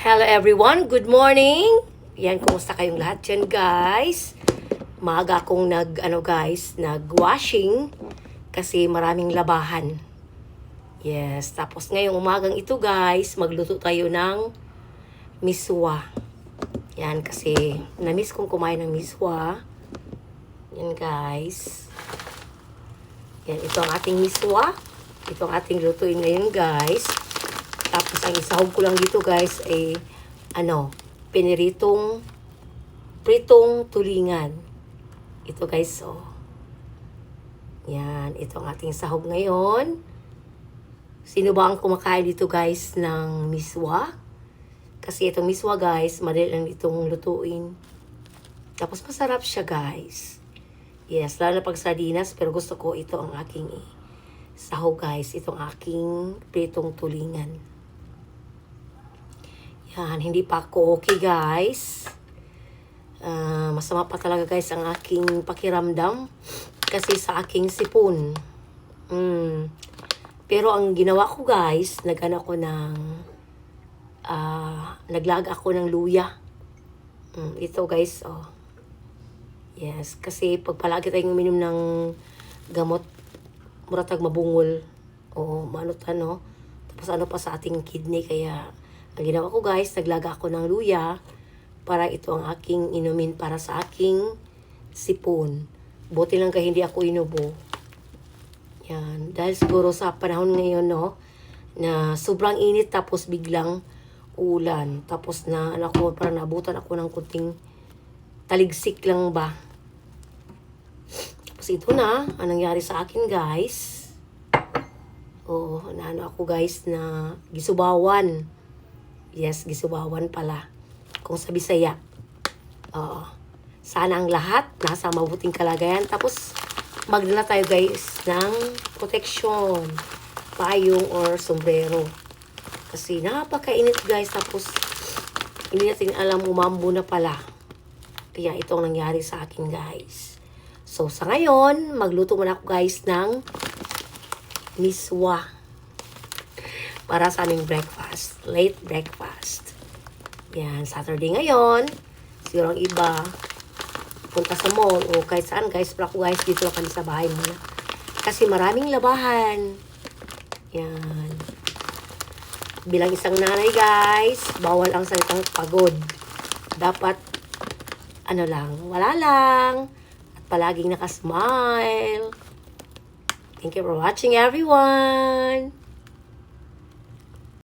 Hello everyone, good morning. Yan, kumusta kayong lahat dyan guys? Maaga akong nag, ano guys, nag-washing kasi maraming labahan. Yes, tapos ngayong umagang ito guys, magluto tayo ng miswa. Yan, kasi na-miss kong kumain ng miswa. Yan guys. Yan, ito ang ating miswa. Ito ang ating lutuin ngayon guys. Tapos ang isahog ko lang dito guys ay ano, piniritong pritong tulingan. Ito guys, oh. Yan, ito ang ating sahog ngayon. Sino ba ang kumakain dito guys ng miswa? Kasi itong miswa guys, madali lang itong lutuin. Tapos masarap siya guys. Yes, lalo na pag sardinas, pero gusto ko ito ang aking eh, sahog guys. Itong aking pritong tulingan. Yan, hindi pa ako okay guys. Ah, masama pa talaga guys ang aking pakiramdam kasi sa aking sipon. Mm. Pero ang ginawa ko guys, nagano ko ng ah, naglaga ako ng luya. Mm, ito guys, oh. Yes, kasi pag palagi tayong uminom ng gamot, muratag mabungol. O, manot ano. Tapos ano pa sa ating kidney, kaya ang ginawa ko guys, naglaga ako ng luya para ito ang aking inumin para sa aking sipon. Buti lang kaya hindi ako inubo. Yan. Dahil siguro sa panahon ngayon, no, na sobrang init tapos biglang ulan. Tapos na, ano ko, parang nabutan ako ng kunting taligsik lang ba. Tapos ito na, ang nangyari sa akin guys. Oo, naano ako guys na gisubawan. Yes, gisubawan pala. Kung sa Bisaya. Oo. Sana ang lahat nasa mabuting kalagayan. Tapos, magdala tayo guys ng protection. Payong or sombrero. Kasi napakainit guys. Tapos, hindi natin alam umambo na pala. Kaya ito ang nangyari sa akin guys. So, sa ngayon, magluto muna ako guys ng miswa para sa aming breakfast. Late breakfast. Yan, Saturday ngayon. Siguro iba, punta sa mall o kahit saan guys. Pero ako guys, dito lang kami sa bahay muna. Kasi maraming labahan. Yan. Bilang isang nanay guys, bawal ang salitang pagod. Dapat, ano lang, wala lang. At palaging nakasmile. Thank you for watching everyone.